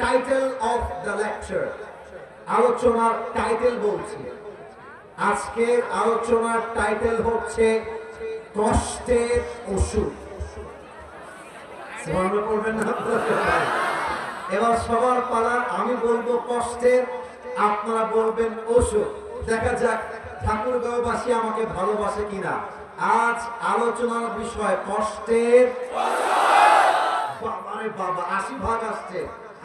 Title of the lecture আলোচনার title বলছি। আজকের আলোচনার টাইটেল হচ্ছে কষ্টের ওষুধ। এবার সবার পালার আমি বলব কষ্টের, আপনারা বলবেন ওষুধ। দেখা যাক, ঠাকুরগাঁওবাসী আমাকে ভালোবাসে কিনা। আজ আলোচনার বিষয় কষ্টের। বাবা, আশি ভাগ আসছে।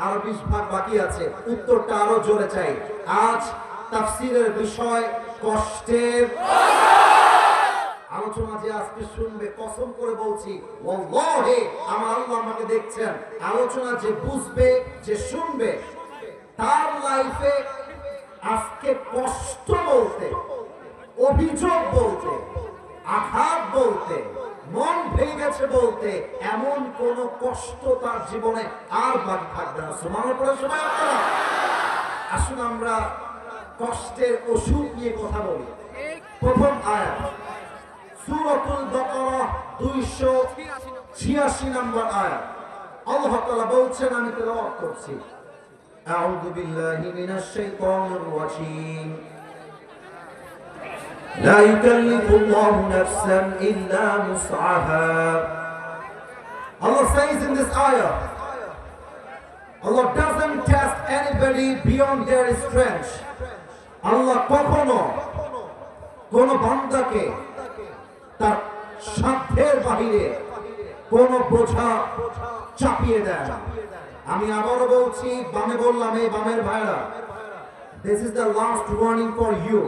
আর বিশ ভাগ বাকি আছে। উত্তরটা আরও জোরে চাই। আজ তাফসিরের বিষয় কষ্টের আলোচনা যে আজকে শুনবে, কসম করে বলছি আমার আমাকে দেখছেন। আলোচনা যে বুঝবে, যে শুনবে, তার লাইফে আজকে কষ্ট বলতে, অভিযোগ বলতে, আঘাত বলতে মন ভেঙে গেছে বলতে এমন কোন কষ্ট তার জীবনে আর বাকি থাকবে না। সমানের পরে আসুন আমরা কষ্টের ওষুধ নিয়ে কথা বলি। প্রথম আয়াত, সূরাতুল বাকারা 286 নম্বর আয়াত। আল্লাহ তাআলা বলছেন, আমি তেলাওয়াত করছি। আউযু বিল্লাহি মিনাশ শাইতানির রাজীম। لا يكلف الله نفسا إلا وسعها Allah says in this ayah Allah doesn't test anybody beyond their strength আল্লাহ কখনো কোন বান্দাকে তার সাধ্যের বাহিরে কোন বোঝা চাপিয়ে দেয় না আমি আবারও বলছি বামে বললাম এই বামের ভাইরা this is the last warning for you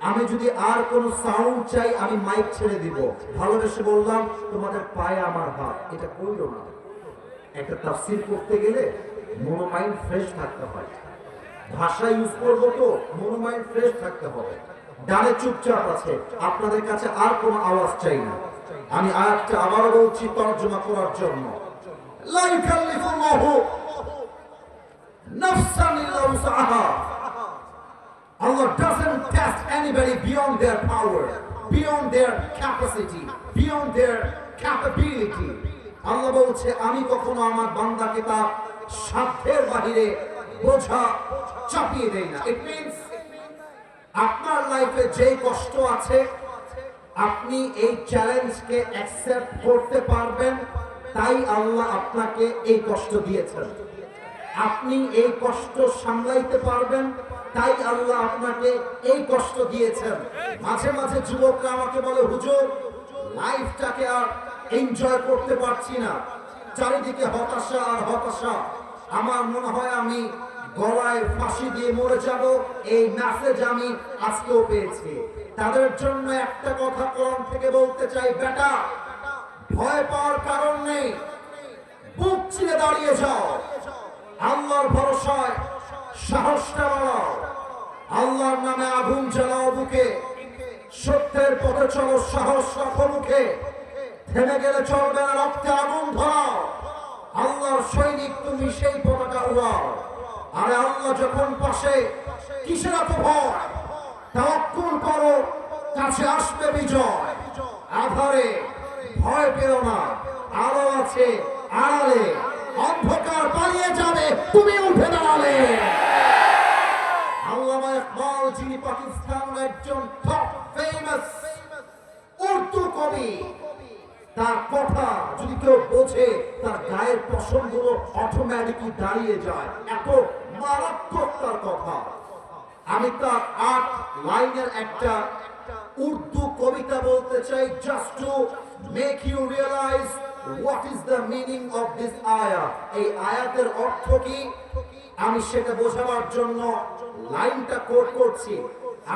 আমি যদি আর কোন সাউন্ড চাই, আমি মাইক ছেড়ে দিব। ভালোবেসে বললাম, তোমাদের পায়ে আমার হাত। এটা কইলো না। একটা তাফসির করতে গেলে মনোমাইন্ড ফ্রেশ থাকতে হয়। ভাষা ইউজ করব তো মনোমাইন্ড ফ্রেশ থাকতে হবে। ডানে চুপচাপ আছে। আপনাদের কাছে আর কোনো আওয়াজ চাই না। আমি আয়াতটা আবারও বলছি, তর্জমা করার জন্য। লা ইউকাল্লিফুল্লাহু নাফসান ইল্লা Allah doesn't test anybody beyond their power, beyond their capacity, beyond their capability. আল্লাহ বলছে আমি কখনো আমার বান্দাকে তার সাধ্যের বাহিরে বোঝা চাপিয়ে দেই না ইট মিনস আপনার লাইফে যে কষ্ট আছে আপনি এই চ্যালেঞ্জকে অ্যাকসেপ্ট করতে পারবেন তাই আল্লাহ আপনাকে এই কষ্ট দিয়েছেন আপনি এই কষ্ট সামলাইতে পারবেন, তাই আল্লাহ আপনাকে এই কষ্ট দিয়েছেন। মাঝে মাঝে যুবকরা আমাকে বলে, হুজুর, লাইফটাকে আর এনজয় করতে পারছি না। চারিদিকে হতাশা আর হতাশা। আমার মনে হয় আমি গলায় ফাঁসি দিয়ে মরে যাব। এই মেসেজ আমি আজকেও পেয়েছি। তাদের জন্য একটা কথা কোরআন থেকে বলতে চাই, বেটা, ভয় পাওয়ার কারণ নেই। বুক চিরে দাঁড়িয়ে যাও। আল্লাহর ভরসায় সাহসটা বাড়াও আল্লাহর নামে আগুন জ্বালাও বুকে। সত্যের পথে চলো, সাহস রাখো মুখে। থেমে গেলে চলবে না রক্তে আগুন ধরাও। আল্লাহর সৈনিক, তুমি সেই পতাকা উড়াও। আরে আল্লাহ যখন পাশে, কিসের এত ভয়? করো, কাছে আসবে বিজয়। আধারে ভয় পেও না, আলো আছে আড়ালে। অন্ধকার তুমি উঠে দাঁড়ালে। আল্লামা ইকবাল যিনি পাকিস্তানের একজন টপ ফেমাস উর্দু কবি, তার কথা যদি কেউ বোঝে, তার গায়ের পশমগুলো অটোমেটিকলি দাঁড়িয়ে যায়। এত মারাত্মক তার কথা। আমি তার আট লাইনের একটা উর্দু কবিতা বলতে চাই just to make you realise what is the meaning of this আয়া এই আয়াতের অর্থ কি? আমি সেটা বোঝাবার জন্য লাইনটা কোট করছি।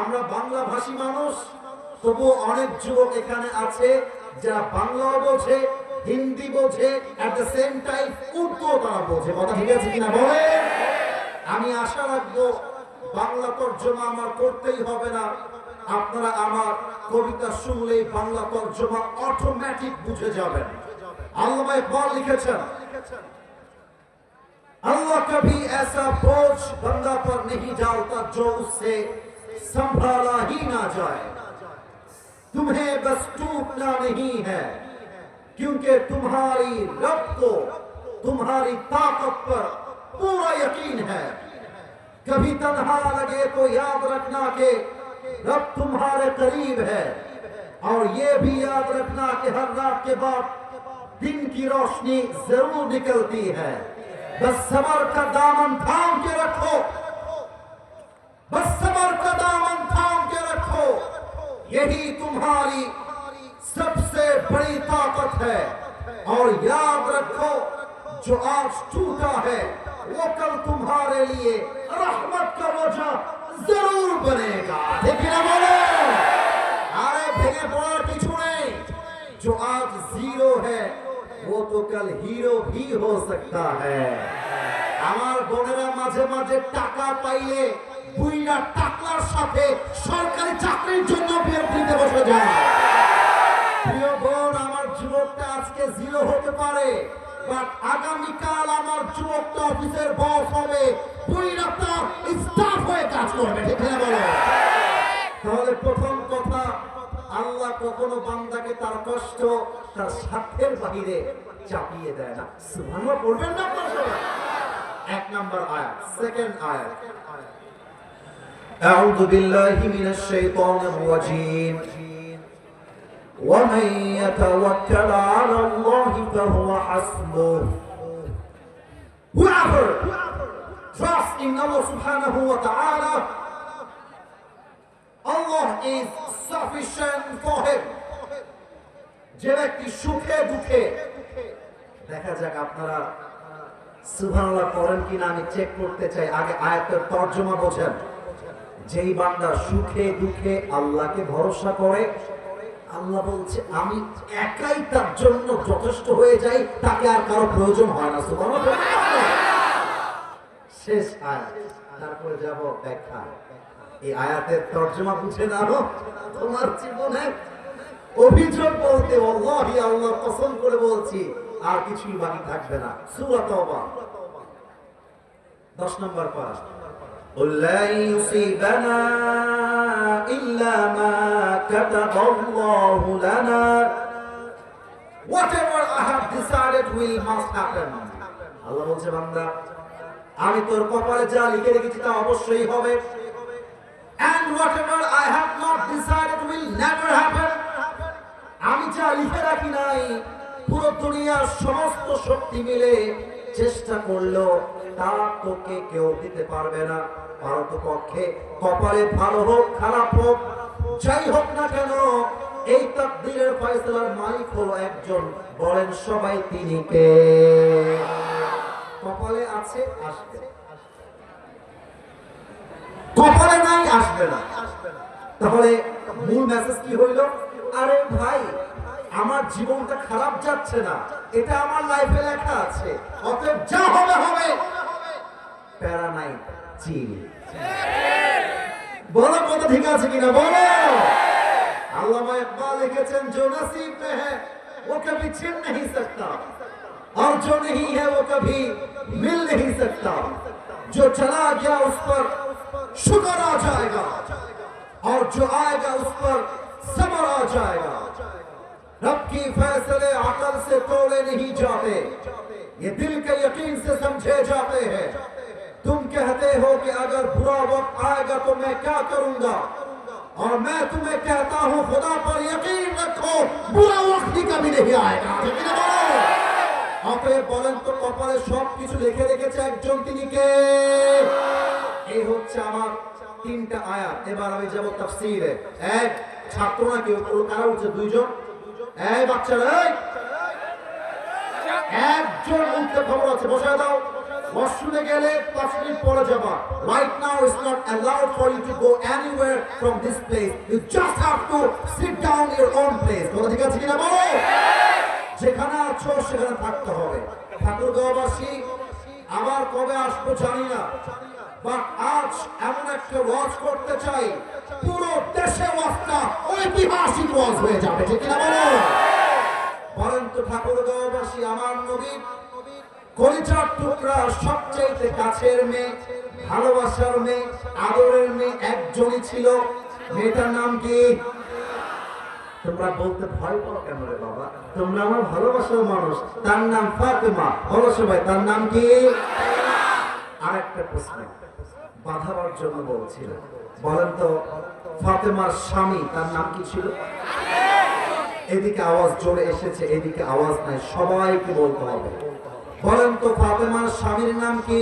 আমরা বাংলা ভাষী মানুষ, তবুও অনেক যুবক এখানে আছে যারা বাংলাও বোঝে, হিন্দি বোঝে এট দ্য সেম টাইম উর্দুও তারা বোঝে। কথা ঠিক আছে কিনা বলেন? আমি আশা রাখব বাংলা তর্জমা আমার করতেই হবে না। আপনারা আমার কবিতা শুনলেই বাংলা তর্জমা অটোমেটিক বুঝে যাবেন। علامہ اقبال لکھেছেন اللہ کبھی ایسا بوجھ بندہ پر نہیں ڈالتا جو اس سے سنبھالا ہی نہ جائے تمہیں بس ٹوٹنا نہیں ہے کیونکہ تمہاری رب کو تمہاری طاقت پر پورا یقین ہے کبھی تنہا لگے تو یاد رکھنا کہ رب تمہارے قریب ہے اور یہ بھی یاد رکھنا کہ ہر رات کے بعد دن کی روشنی ضرور نکلتی ہے۔ بس صبر کا دامن تھام کے رکھو۔ بس صبر کا دامن تھام کے رکھو۔ یہی تمہاری سب سے بڑی طاقت ہے۔ اور یاد رکھو، جو آج ٹوٹا ہے، وہ کل تمہارے لیے رحمت کا وجہ ضرور بنے گا۔ لیکن بولے۔ آرے بھیگے بڑا پیچھوڑے جو آج वो तो कल हीरो भी हो सकता है আমার বোনেরা মাঝে মাঝে টাকা পাইলে বুইরা টাকলার সাথে সরকারি চাকরির জন্য বিএনপিতে বসে যায় প্রিয় বোন আমার যুবকটা আজকে জিরো হতে পারে বাট আগামীকাল আমার যুবকটা অফিসের বস হবে বুইরা তার স্টাফ হয়ে কাজ করবে ঠিক না বলো তাহলে প্রথম কথা আল্লাহ কখনো বান্দাকে তার কষ্ট তার স্বার্থের বাহিরে চাপিয়ে দেয় না সুবহানাল্লাহ পড়বেন না আপনারা সবাই এক নম্বর আয়াত সেকেন্ড আয়াত أعوذ بالله من الشيطان الرجيم ومن يتوكل على الله فهو حسبه Whoever trusts in Allah subhanahu wa ta'ala Allah is sufficient for him যে ব্যক্তি সুখে দুঃখে দেখা যাক আপনারা সুবহানাল্লাহ করেন কিনা, আমি চেক করতে চাই। আগে আয়াতের তর্জমা বোঝেন। যেই বান্দা সুখে দুঃখে আল্লাহকে ভরসা করে, আল্লাহ বলছে, আমি একাই তার জন্য যথেষ্ট হয়ে যাই, তাকে আর কারও প্রয়োজন হয় না। শেষ আয়াত। তারপরে যাব ব্যাখ্যা। এই আয়াতের তর্জমা বুঝে নাও। তোমার জীবনে অভিযোগ বলতে আল্লাহি আল্লাহ পছন্দ করে বলছি আর কিছুই বাকি থাকবে না সূরা তওবা 10 নম্বর পারা قل لن يصيبنا إلا ما كتب الله لنا Whatever I have decided will must happen আল্লাহ বলছে বান্দা আমি তোর কপালে যা লিখে রেখেছি তা অবশ্যই হবে and whatever I have not decided will never happen আমি যা লিখে রাখি নাই পুরো দুনিয়ার সমস্ত শক্তি মিলে চেষ্টা করল তা তোকে কেউ দিতে পারবে না। ভারত পক্ষে কপালে ভালো হোক, খারাপ হোক, যাই হোক না কেন, এই তাকদীরের ফয়সালার মালিক হলো একজন, বলেন সবাই তিনি কে? কপালে আছে, আসবে। কপালে নাই, আসবে না। তাহলে মূল মেসেজ কি হইল? আরে ভাই আমার জীবনটা খারাপ যাচ্ছে না এটা আমার লাইফে লেখা আছে অতএব যা হবে হবে প্যারা নাই চিল বলো কথা ঠিক আছে কিনা বলো আল্লামা ইকবাল লিখেছেন जो नसीब में है वो कभी छिन नहीं सकता और जो नहीं है वो कभी मिल नहीं सकता जो चला गया उस पर शुक्र आ जाएगा और जो आएगा उस पर सबर आ जाएगा رب کی فیصلے عقل سے توڑے نہیں جاتے۔ یہ دل کے یقین سے سمجھے جاتے ہیں۔ تم کہتے ہو کہ اگر برا وقت آئے گا تو میں کیا کروں گا؟ اور میں تمہیں کہتا ہوں، خدا پر یقین رکھو، برا وقت ہی کبھی نہیں آئے گا۔ আপে বলেন তো কপালে সব কিছু লিখে রেখেছে একজন তিনি কে এই হচ্ছে আমার তিনটা আয়াত এবার আমি যাব তাফসিরে এক ছাত্র নাকি কারা উঠছে দুইজন এই বাচ্চারা, একজন উঠতে খবর আছে বসে দাও। ওয়াশরুমে গেলে পাঁচ মিনিট পরে যাবা। Right now is not allowed for you to go anywhere from this place you just have to sit down your own place কথা ঠিক আছে কিনা বলো? যেখানে আছো সেখানে থাকতে হবে। ঠাকুরগাঁওবাসী আবার কবে আসব জানি না। বাট আজ এমন একটা ওয়াজ করতে চাই, পুরো দেশে ওয়াজটা ঐতিহাসিক ওয়াজ হয়ে যাবে, ঠিক কিনা বলো? বলেন তো ঠাকুরগাঁওবাসী আমার নবী, কলিজার টুকরা সবচাইতে কাছের মেয়ে, ভালোবাসার মেয়ে, আদরের মেয়ে একজনই ছিল। মেয়েটার নাম কি? তোমরা বলতে ভয় পাও কেন রে বাবা? তোমরা আমার ভালোবাসার মানুষ। তার নাম ফাতেমা। বলো সবাই, তার নাম কি? জন্য বলছিলাম বলেন তো, ফাতেমার স্বামী, তার নাম কি ছিল? এদিকে আওয়াজ জোরে এসেছে, এদিকে আওয়াজ নাই সবাইকে বলতে হবে? বলেন তো, ফাতেমার স্বামীর নাম কি?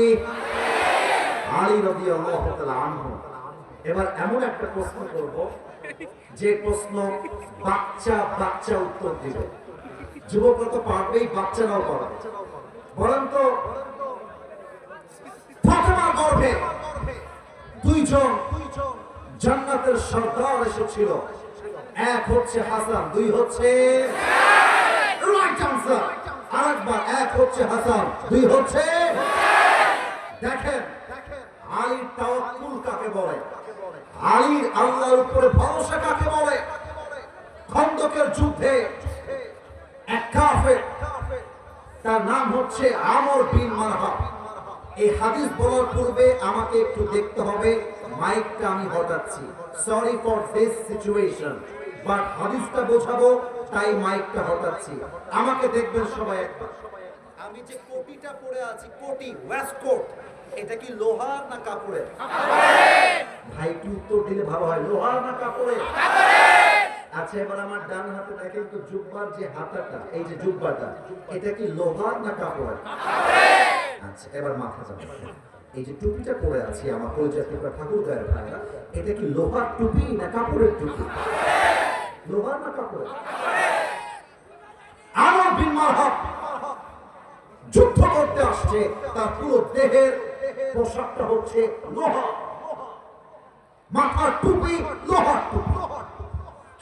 আলী আনহু। এবার এমন একটা প্রশ্ন করব, যে প্রশ্ন বাচ্চা বাচ্চা উত্তর দিবে। যুবকরা তো পারবেই বাচ্চারাও পারবে বলেন তো, ফাতেমার গর্ভে দুইজন জান্নাতের সর্দার এসেছিল। এক হচ্ছে হাসান, দুই হচ্ছে রাইট আনসার আরেকবার, এক হচ্ছে হাসান, দুই হচ্ছে দেখেন, আলীর তাওয়াক্কুল কাকে বলে? আলীর আল্লাহর উপরে ভরসা কাকে বলে? খন্দকের যুদ্ধে এক কাফের, তার নাম হচ্ছে আমর বিন মারহা এই হাদিস বলার পূর্বে আমাকে একটু দেখতে হবে। মাইকটা আমি হটাচ্ছি। Sorry for this situation but হাদিসটা বোঝাবো তাই মাইকটা হটাচ্ছি। আমাকে দেখবেন সবাই একবার। আমি যে কোটিটা পরে আছি কোটি ওয়েস্ট কোট এটা কি লোহার না কাপড়ের? ভাই একটু উত্তর দিলে ভালো হয়। লোহার না কাপড়ের? আচ্ছা এবার আমার ডান হাতে দেখেন তো জুব্বার যে হাতাটা এই যে জুব্বাটা এটা কি লোহার না কাপড়ের? আচ্ছা এবার মাথা যাবে। এই যে টুপিটা পরে আছি আমার পরিচয় টুকা ঠাকুর গায়ের ভাইরা, এটা কি লোহার টুপি না কাপড়ের টুপি? লোহার না কাপড়ের? আমার বিমার হক যুদ্ধ করতে আসছে, তার পুরো দেহের পোশাকটা হচ্ছে লোহা। মাথার টুপি লোহার টুপি।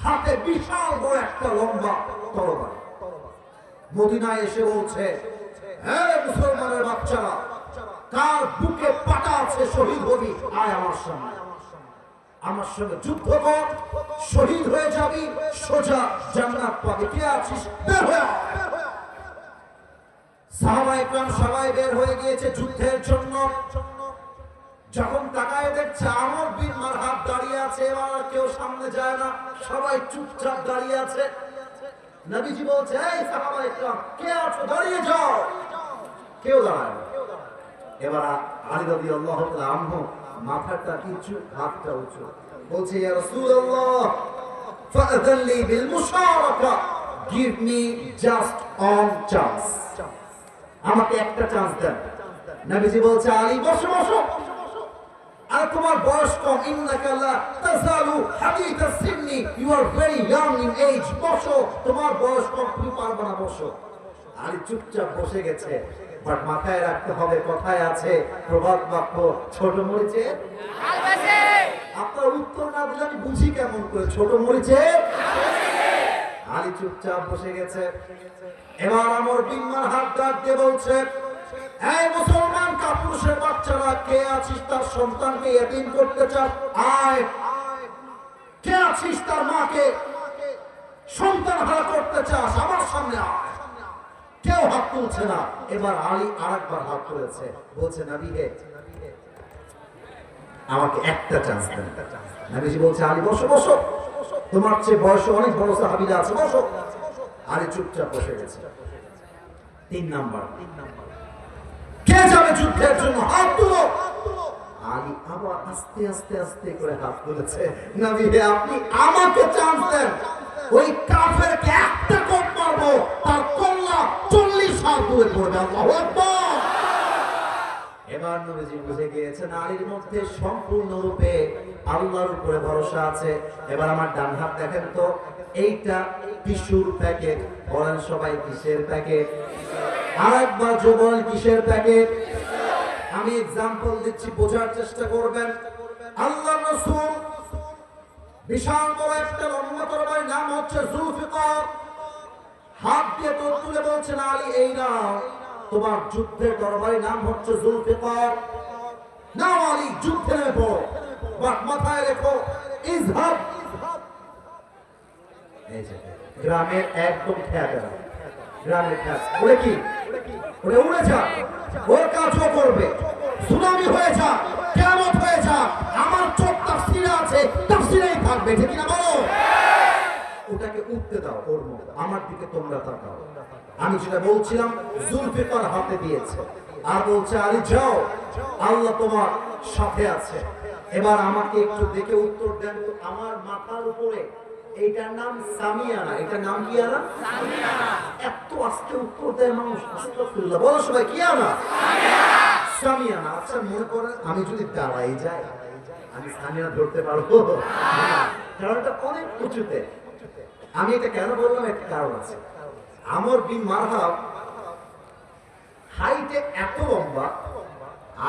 হাতে বিশাল বড় একটা লম্বা তরবারি মদিনায় এসে বলছে হ্যাঁ যুদ্ধের জন্য। যখন তাকায় দেখছে আমর বিন মারহাব দাঁড়িয়ে আছে, এবার আর কেউ সামনে যায় না। সবাই চুপচাপ দাঁড়িয়ে আছে। নবীজি বলছে, এই সাহাবা কে আছো? দাঁড়িয়ে যাও। কেউ দাঁড়ায় না। এবার আলী রাদি আল্লাহ আনহু মাথাটা কিছু হাতটা উঁচু। বলছে বিল আমাকে একটা চান্স দেন। নবীজি বলছে, আলী, বসো বসো। আর তোমার বয়স কম। ইন্নাকা লা তাজালু হাদিথা সিন্নি। You are very young in age বসো। তোমার বয়স কম, তুমি পারবে না, বসো। আলী চুপচাপ বসে গেছে। বাট মাথায় রাখতে হবে কথায় আছে প্রভাত বাক্য ছোট মরিচে। আপনার উত্তর না দিলে আমি বুঝি কেমন করে ছোট মরিচে। আলী চুপচাপ বসে গেছে। এবার আমার বিম্মার হাত ডাক দিয়ে বলছে এই মুসলমান কাপুরুষের বাচ্চারা কে আছিস তার সন্তানকে এতিম করতে চাস? আয়। কে আছিস তার মাকে সন্তান হারা করতে চাস? আমার সামনে আয়। কেউ হাত তুলছে না। এবার আলী আরেকবার হাত তুলেছে। বলছে, নাবি হে, আমাকে একটা চান্স দেন। নবীজি বলছে, আলী, বসো বসো। তোমার চেয়ে বয়সে অনেক বড় সাহাবিরা আছে, বসো। আলী চুপচাপ বসে গেছে। তিন নাম্বার। কে যাবে যুদ্ধের জন্য হাত তুলো? আলী আবার আস্তে আস্তে আস্তে করে হাত তুলেছে। নবী হে, আপনি আমাকে চান্স দেন। ওই কাফেরকে একটা কোপ মারবো, তার কল্লা চল্লিশ হাত দূরে পড়বে আল্লাহু এবার নবীজি বুঝে গিয়েছেন আলীর মধ্যে সম্পূর্ণরূপে আল্লাহর উপরে ভরসা আছে। এবার আমার ডান হাত দেখেন তো, এইটা টিস্যুর প্যাকেট। বলেন সবাই, কিসের প্যাকেট? আরেকবার যে বলেন, কিসের প্যাকেট? আমি এক্সাম্পল দিচ্ছি, বোঝার চেষ্টা করবেন। আল্লাহ বিশাল বড় একটা তরবারি নাম হচ্ছে হাত দিয়ে তোর তুলে বলছেন আলী, এই নাও। তোমার যুদ্ধের দরবারি নাম হচ্ছে আলী, যুদ্ধে মাথায় রেখো গ্রামের একদম গ্রামের ওরে কি? ওরে উড়ে যা। ওর কাজও করবে। সুনামি হয়ে যা কেমন হয়ে যা। আমার চোখ তাফসিরে আছে তাফসিরেই থাকবে ঠিক না বলো? ওটাকে উঠতে দাও ওর আমার দিকে তোমরা তাকাও। আমি যেটা বলছিলাম জুলফিকার হাতে দিয়েছে। আর বলছে আলী যাও আল্লাহ তোমার সাথে আছে। এবার আমাকে একটু দেখে উত্তর দেন তো আমার মাথার উপরে এইটার নাম সামিয়ানা। এটার নাম কি আনা? এত আস্তে উত্তর দেয় মানুষ আস্তাগফিরুল্লাহ। বলো সবাই কি আনা? আমি যদি দাঁড়াই যাই আমি ধরতে পারব। না, কারণ এটা অনেক উঁচুতে। আমি এটা কেন বললাম? একটা কারণ আছে। আমর বিন মারহাব হাইটে এত লম্বা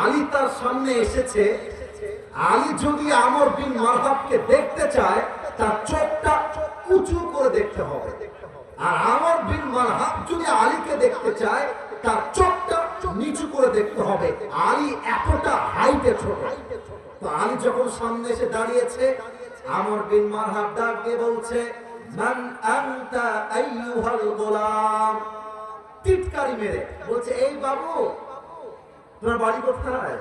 আলী তার সামনে এসেছে। আলী যদি আমর বিন মারহাবকে দেখতে চায় তার চোখটা উঁচু করে দেখতে হবে। আর আমর বিন মারহাব যদি আলীকে দেখতে চায় তার চোখটা নিচু করে দেখতে হবে। আলী এতটা হাইটে ছোট। তো আলী যখন সামনে এসে দাঁড়িয়েছে, আমর বিন মারহাব ডাক দিয়ে বলছে, মান গোলাম? বলছে, এই বাবু, তোমার বাড়ি কোথায়?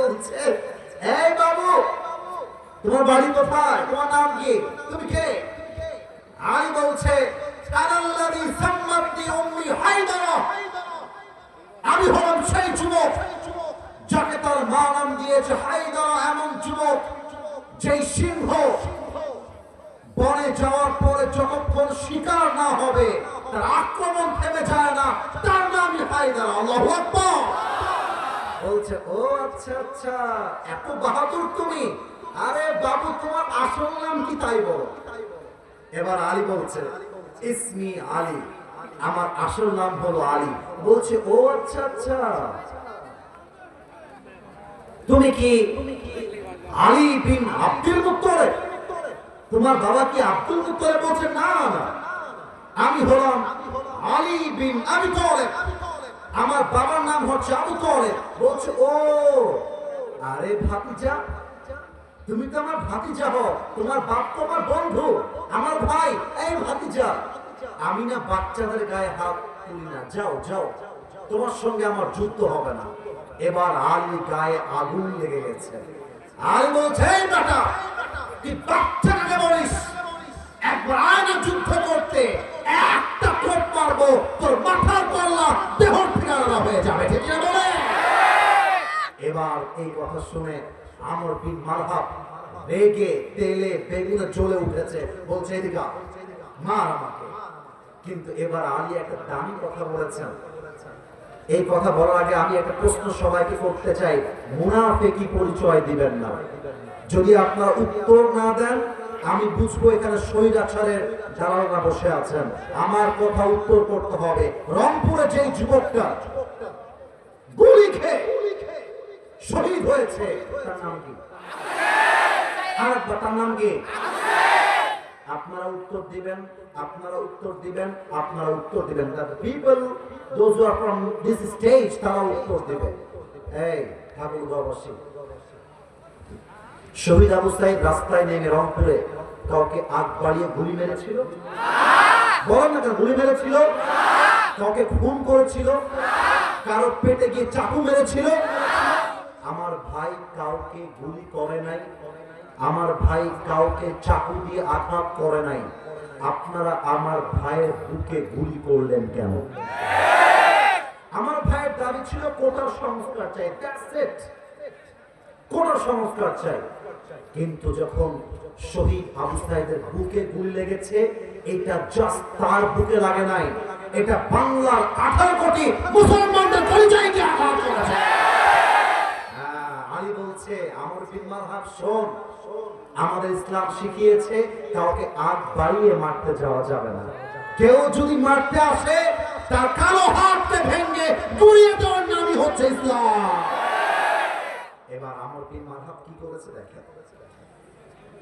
বলছে বাবু, তোমার বাড়ি কোথায়? তোমার নাম কি? তুমি কে? আলী বলছে আমি হলাম সেই যুবক যাকে তার মা নাম দিয়েছে হায়দারা এমন যুবক যেই সিংহ বনে যাওয়ার পরে যতক্ষণ শিকার না হবে, তার আক্রমণ থেমে যায় না। তার নামই হায়দার, আল্লাহু আকবার। বলছে, ও আচ্ছা আচ্ছা এত বাহাদুর তুমি। আরে বাবু, তোমার আসল নাম কি তাই বলো। এবার আলী বলছে ইসমি আলী। আমার আসল নাম হলো আলী। বলছে, ও আচ্ছা আচ্ছা। তুমি কি আলী বিন আব্দুল মুত্তলিব? তোমার বাবা কি আব্দুল মুত্তলিব বলছে? না না। আমি হলাম আলী বিন আবি তালেব। আমার বাবার নাম হচ্ছে আবু তালেব। বলছে, ও, আরে ভাতিজা তুমি তো আমার ভাতিজা হও। তোমার বাপ তো আমার বন্ধু। আমার ভাই, এই ভাতিজা। আমি না বাচ্চাদের গায়ে হাত তুলি না। যাও যাও। তোমার সঙ্গে আমার যুদ্ধ হবে না। এবার আলী গায়ে আগুন লেগে গেছে। আলী বলছে, এই তুই বাচ্চাটাকে বলিস। একবার আয়না যুদ্ধ করতে। একটা কোপ মারবো। তোর মাথার কল্লা দেহর ঠিকানা হয়ে যাবে। ঠিক না বলে? এবার এই কথা শুনে আমর বিন মারহাব রেগে তেলে বেগুনে জ্বলে উঠেছে। বলছে, এদিকে মার আমাকে। কিন্তু এবার আলী একটা দামি কথা বলেছেন। এই কথা বলার আগে আমি একটা প্রশ্ন সবাইকে করতে চাই। মুনাফেকি পরিচয় দিবেন না। যদি আপনারা উত্তর না দেন, আমি বুঝব এখানে শহীদ স্বৈরাচারের দালালরা বসে আছেন। আমার কথা উত্তর করতে হবে। রংপুরে যেই যুবকটা গুলি খেয়ে শহীদ হয়েছে। তার নাম কি? আরেকবার তার নাম কি? আপনারা উত্তর দিবেন, আপনারা উত্তর দিবেন, আপনারা উত্তর দিবেন। The people those are from this stage তারা উত্তর এই ঠাকুরগাঁওবাসী শহীদ আবু রাস্তায় নেমে রংপুরে কাউকে আগ বাড়িয়ে গুলি মেরেছিল? বলেন না কেন গুলি মেরেছিল? কাউকে খুন করেছিল? কারও পেটে গিয়ে চাকু মেরেছিল? আমার ভাই কাউকে গুলি করে নাই, আমার ভাই কাউকে চাকু দিয়ে আঘাত করে নাই, আপনারা আমার ভাইয়ের বুকে গুলি করলেন কেন? আমার ভাইয়ের দাবি ছিল কোটার সংস্কার চাই কোটার সংস্কার চাই। কিন্তু যখন শহীদ আবু সাইদের বুকে গুলি লেগেছে, এটা জাস্ট তার বুকে লাগে নাই, এটা বাংলার আঠারো কোটি মুসলমানদের পরিচয়কে আঘাত করেছে। বলছে, আমর বিন মারহাব, শোন, আমাদের ইসলাম শিখিয়েছে, কাউকে আগ বাড়িয়ে মারতে যাওয়া যাবে না। কেউ যদি মারতে আসে, তার কালো হাতকে ভেঙে গুড়িয়ে দেওয়ার নামই হচ্ছে ইসলাম। এবার আমর বিন মারহাব কি করেছে দেখেন।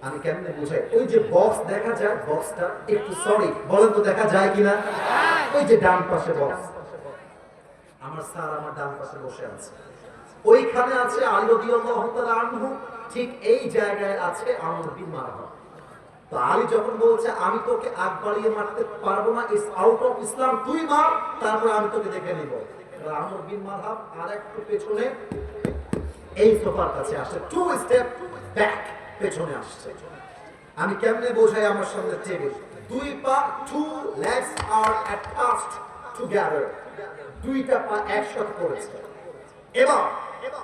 আমি কেমনে বুঝাই? ওই যে বক্স দেখা যায় বক্সটা একটু সরি বলেন তো দেখা যায় কিনা? ওই যে ডান পাশে বক্স আমার স্যার আমার ডান পাশে বসে আছে। ওইখানে আছে ঠিক এই জায়গায় আছে আলী যখন বলছে, আমি তোকে আগ বাড়িয়ে মারতে পারব না ইস আউট অফ ইসলাম তুই মার, তারপর আমি তোকে দেখে নিব। বিন মারহাব আর একটু পেছনে, এই সোফার কাছে আসছে টু স্টেপ ব্যাক পেছনে আসছে। আমি কেমনে বোঝাই আমার সামনে টেবিল দুই পা two legs are attached together দুইটা পা একসাথে করেছে এবার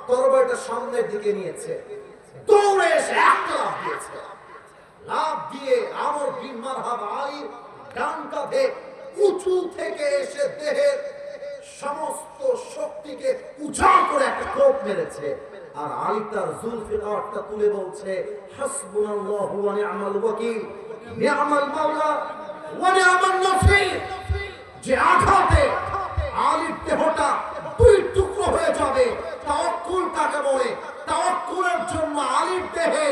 তরবারিটা সামনের দিকে নিয়েছে। দৌড়ে এসে একটা দিয়েছে। লাভ দিয়ে আমর বিন মারহাব আলী ডান কাঁধে উঁচু থেকে এসে দেহের সমস্ত শক্তিকে উজাড় করে একটা কোপ মেরেছে। আর আলী তার জুলফিকারটা তুলে বলছে, হাসবুনাল্লাহু ওয়া নি'মাল ওয়াকিল। নি'মাল মাওলা ওয়া নি'মান নাসির। যে আঘাতে আলীর দেহটা দুই টুকরো হয়ে যাবে তাওয়াক্কুল কাকে বলে তাওয়াক্কুলের জন্য আলীর দেহে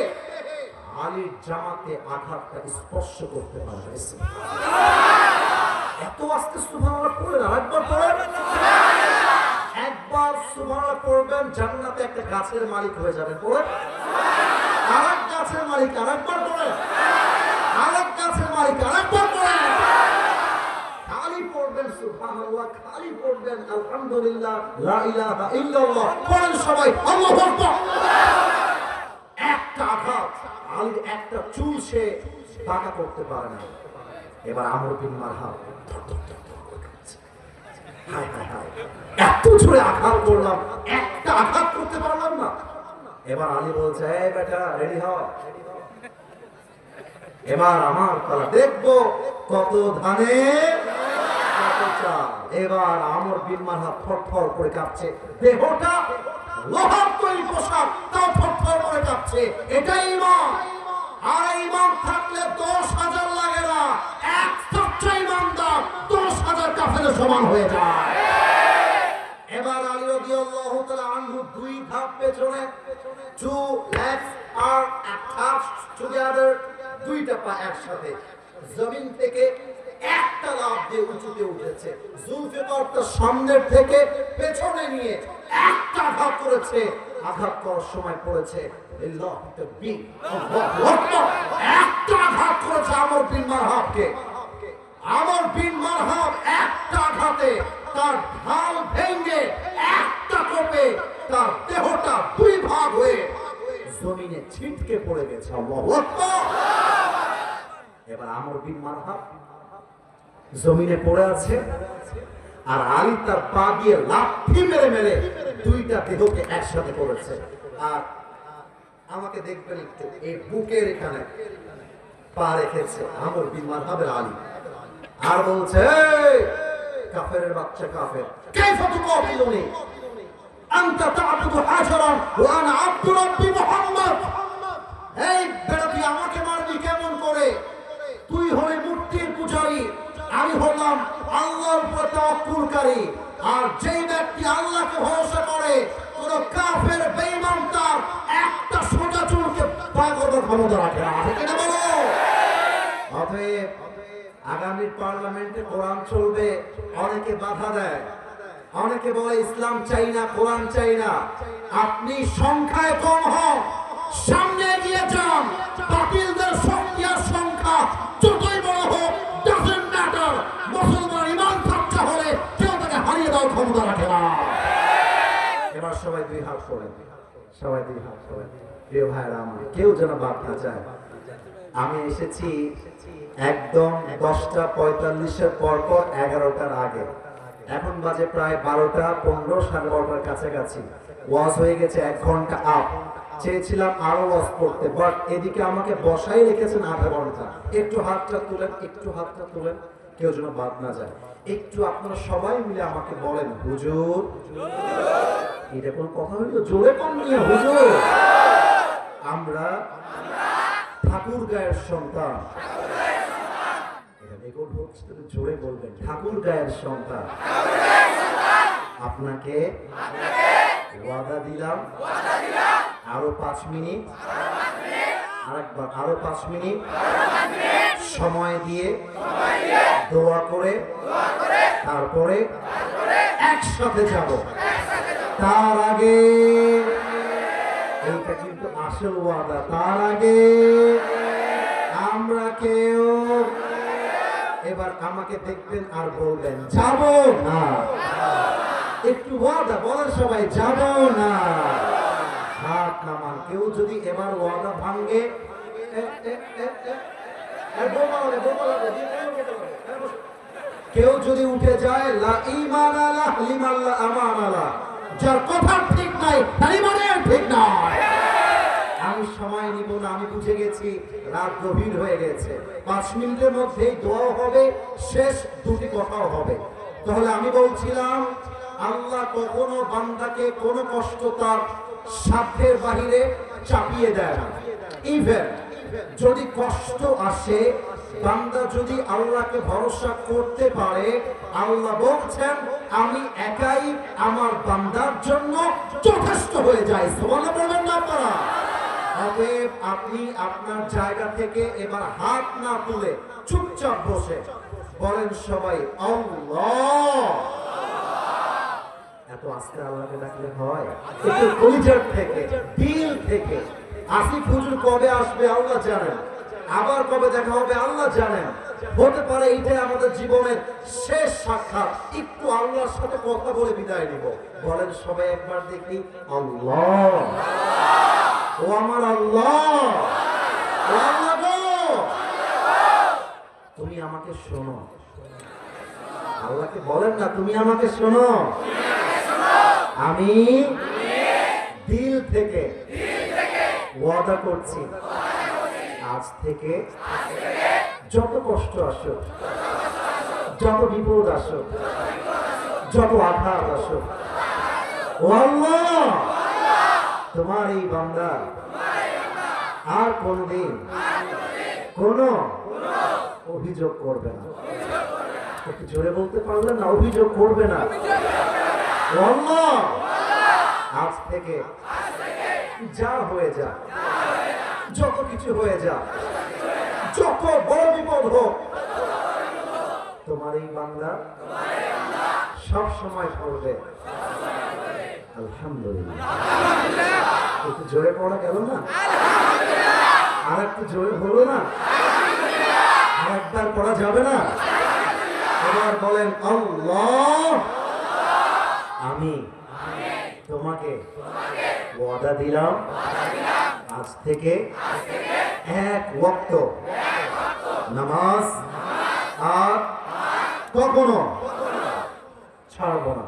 আলীর জামাতে আঘাতটা স্পর্শ করতে পারবে। এত আস্তে সুবহানাল্লাহ পড়ে না, একবার পড়েন। একবার সুবহানাল্লাহ পড়বেন, জান্নাতে একটা গাছের মালিক হয়ে যাবেন। পড়েন। আরেক গাছের মালিক, আরেকবার পড়েন। আরেক গাছের মালিক, আরেকবার সুবহানাল্লাহ, খালি পড়বেন, আলহামদুলিল্লাহ, লা ইলাহা ইল্লাল্লাহ। পড়েন সবাই, আল্লাহু আকবার। একটা আঘাত আলীর একটা চুল সে বাঁকা করতে পারে না। এবার আমর বিন মারহাব। এত জোরে আঘাত করলাম, একটা আঘাত করতে পারলাম না। এবার আলী বলছে, এই বেটা রেডি হ এবার আমার পালা দেখব কত ধানে। এবার আমর বিন মারহাব থরথর করে কাঁপছে। দেহটা লোহার তৈরি পোশাক, তাও থরথর করে কাঁপছে। এটাই ইমান আর ইমান থাকলে দশ হাজার লাগে না। এক সচ্চা ইমানদার দশ হাজার কাফের সমান হয়ে যায়। এবার আলী রাদিয়াল্লাহু তাআলা আনহু দুই ধাপ পেছনে two legs are attached together দুইটা পা একসাথে। জমিন থেকে একটা লাফ দিয়ে উঁচুতে উঠেছে। জুলফিকারটা সামনের থেকে পেছনে নিয়ে একটা আঘাত করেছে। আঘাত করার সময় পড়েছে তার দেহটা দুই ভাগ হয়ে জমিনে ছিটকে পড়ে গেছে। এবার আমর বিন মারহাব জমিনে পড়ে আছে, আর আলী তার পা দিয়ে লাথি মেরে মেরে দুইটা দেহকে একসাথে করেছে। আর আমাকে দেখবেন একটু, এই বুকের এখানে পা রেখেছে আমর বিন মারহাবের আলী। আর বলছে কাফের বাচ্চা কাফের কাইফা তুকাতিলুনি আনতা তা'বুদু হাজারান ওয়া আনা আব্দু রাব্বি মুহাম্মদ। এই আমাকে মারবি কেমন করে? তুই হলে মূর্তির পূজারী আমি হলাম আল্লাহর উপর তাওয়াক্কুলকারী। আর যেই ব্যক্তি আল্লাহকে ভরসা করে, কোন কাফের, বেঈমান তার একটা সোজা চুলকে পা করবার ক্ষমতা রাখে না। না বলো? অতএব আগামী পার্লামেন্টে কোরআন চলবে, অনেকে বাধা দেয়। অনেকে বলে, ইসলাম চাই না, কোরআন চাই না। আপনি সংখ্যায় কম হন, সামনে এগিয়ে যান, বাতিলদের আর সংখ্যা হাত সবাই দুই হাত করেন প্রিয় ভাইরা আমার, কেউ যেন যায়। আমি এসেছি একদম দশটা পঁয়তাল্লিশের পর পর এগারোটার আগে। এখন বাজে প্রায় বারোটা পনেরো, সাড়ে বারোটার কাছাকাছি। ওয়াজ হয়ে গেছে এক ঘণ্টা আপ। চেয়েছিলাম আরও ওয়াজ করতে, বাট এদিকে আমাকে বসাই রেখেছেন আধা ঘণ্টা। একটু হাতটা তুলেন, একটু হাতটা তুলেন, কেউ যেন বাদ না যায়। একটু আপনারা সবাই মিলে আমাকে বলেন, হুজুর, এটা কোন কথা হইল? জোরে কম নিয়ে হুজুর। আমরা ঠাকুর গায়ের সন্তান। জোরে বলবেন, ঠাকুর গায়ের সন্তান। আপনাকে ওয়াদা দিলাম, আরও পাঁচ মিনিট। আরেকবার আরও পাঁচ মিনিট। সময় দিয়ে দোয়া করে, তারপরে একসাথে যাব। তার আগে, এইটা কিন্তু আসল ওয়াদা। তার আগে আমরা কেউ, এবার আমাকে দেখবেন আর বলবেন, যাব না। একটু ওয়াদা বলেন সবাই যাব না। হাত নামান কেউ যদি এবার ওয়াদা ভাঙ্গে হ্যাঁ, কেউ যদি উঠে যায়, লা ইমান আলা লিমাল্লা আমান আলা যার কথা ঠিক নাই, তারই মানে ঠিক নয় আমি সময় নিব না, আমি বুঝে গেছি, রাত গভীর হয়ে গেছে। পাঁচ মিনিটের মধ্যেই দোয়াও হবে, শেষ দুটি কথাও হবে। তাহলে আমি বলছিলাম আল্লাহ কখনো বান্দাকে কোনো কষ্ট তার সাধ্যের বাহিরে চাপিয়ে দেয় না। ইভেন যদি কষ্ট আসে, বান্দা যদি আল্লাহকে ভরসা করতে পারে, আল্লাহ বলছেন, আমি একাই আমার বান্দার জন্য যথেষ্ট হয়ে যাই। সমান বলবেন না আপনারা। অতএব আপনি আপনার জায়গা থেকে এবার হাত না তুলে চুপচাপ বসে। বলেন সবাই, আল্লাহ! এত আস্তে আল্লাহকে ডাকলে হয়। একটু কলিজার থেকে দিল থেকে। আসিফ হুজুর কবে আসবে আল্লাহ জানেন। আবার কবে দেখা হবে আল্লাহ জানেন। হতে পারে এইটাই আমাদের জীবনের শেষ সাক্ষাৎ। একটু আল্লাহর সাথে কথা বলে বিদায় নিব। বলেন সবাই একবার দেখি, আল্লাহ। ও আমার আল্লাহ। ও আল্লাহ তুমি আমাকে শোনো। আল্লাহকে বলেন না, তুমি আমাকে শোনো। আমি দিল থেকে ওয়াদা করছি। আজ থেকে যত কষ্ট আসুক যত বিপদ আসুক যত আঘাত আসুক তোমার এই বান্দা আর কোনদিন কোন অভিযোগ করবে না। জোরে বলতে পারলেন না? অভিযোগ করবে না। আজ থেকে যা হয়ে যা, যত কিছু হয়ে যা, যত বড় বিপদ হোক, তোমার এই বাংলা সব সময় পড়বে আলহামদুলিল্লাহ। একটু জোরে পড়া গেল না? আর একটু জোরে হলো না? আর একবার পড়া যাবে না? এবার বলেন, আল্লাহ, আমি তোমাকে। ওয়াদা দিলাম। আজ থেকে এক ওয়াক্ত নামাজ আর কখনো ছাড়বো না।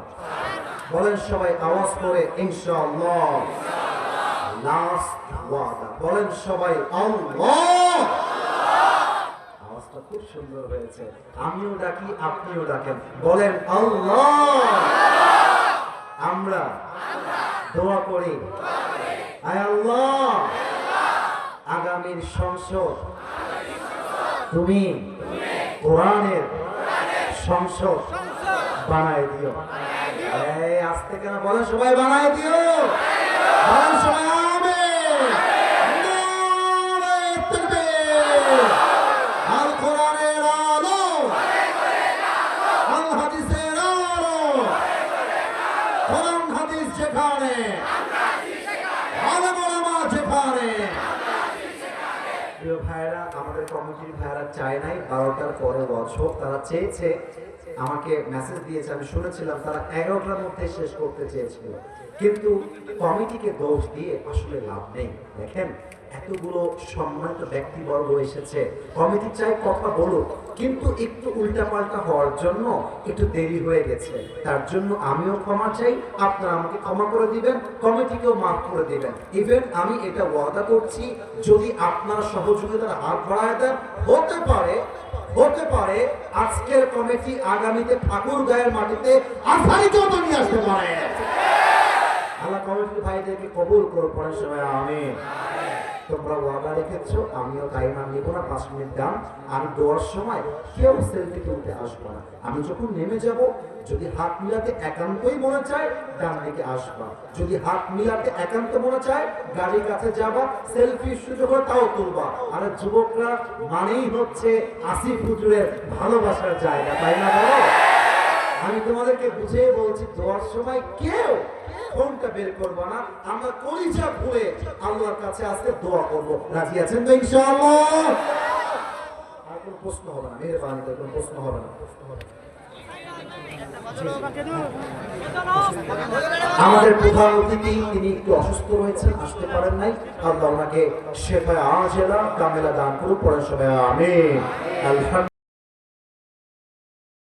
বলেন সবাই আওয়াজ করে, ইনশাআল্লাহ। লাস্ট ওয়াদা। বলেন সবাই, আল্লাহ। আওয়াজটা খুব সুন্দর হয়েছে। আমিও ডাকি, আপনিও ডাকেন। বলেন, আল্লাহ। আমরা দোয়া করি। আল্লাহ। আগামীর সংসদ। তুমি কোরআনের সংসদ বানায় দিও। আস্তে কেন বলে সবাই বানায় দিও। সবাই হোক তারা চেয়েছে, আমাকে মেসেজ দিয়েছে, আমি শুনেছিলাম, তারা এগারোটার মধ্যে শেষ করতে চেয়েছিল। কিন্তু কমিটিকে দোষ দিয়ে আসলে লাভ নেই। দেখেন, এতগুলো সম্মানিত ব্যক্তিবর্গ এসেছে। কমিটি চাই কথা বলুক, কিন্তু একটু উল্টাপাল্টা হওয়ার জন্য একটু দেরি হয়ে গেছে। তার জন্য আমিও ক্ষমা চাই, আপনারা আমাকে ক্ষমা করে দিবেন, কমিটিকেও মাফ করে দিবেন। ইভেন আমি এটা ওয়াদা করছি, যদি আপনারা সহযোগিতার হাত বাড়ায় দেন, হতে পারে হতে পারে আজকের কমিটি আগামীতে ঠাকুর গায়ের মাটিতে আসারি তো নিয়ে আসতে পারে। আল্লাহ কমিটির ভাইদেরকে কবুল করো পরের সময় আমি তোমরা ওয়াদা রেখেছো, আমিও আর নিবো না, পাঁচ মিনিট দাম। আমি দেওয়ার সময় কেউ সেলফি তুলতে আসব না। আমি যখন নেমে যাব, যদি হাত মিলাতে একান্তই মনে চায়, ডান দিকে আসবা। যদি হাত মিলাতে একান্ত মনে চায়, গাড়ির কাছে যাবা, সেলফি সুযোগ হয় তাও তুলবা। আর যুবকরা, মানেই হচ্ছে আসিফ হুজুরের ভালোবাসার জায়গা, তাই না আমি তোমাদেরকে বুঝিয়ে বলছি, দোয়ার সময় কেউ ফোনটা বের করব না। আমরা কলিজা ভুলে আল্লাহর কাছে আজকে দোয়া করব। রাজি আছেন তো কোনো প্রশ্ন হবে না কোনো প্রশ্ন হবে না। আমাদের প্রধান অতিথি, তিনি একটু অসুস্থ রয়েছেন, আসতে পারেন নাই। আল্লাহ ওনাকে শেফায় আজেলা, কামেলা দান করুন পরের সময় আমি আলহামদুলিল্লাহ।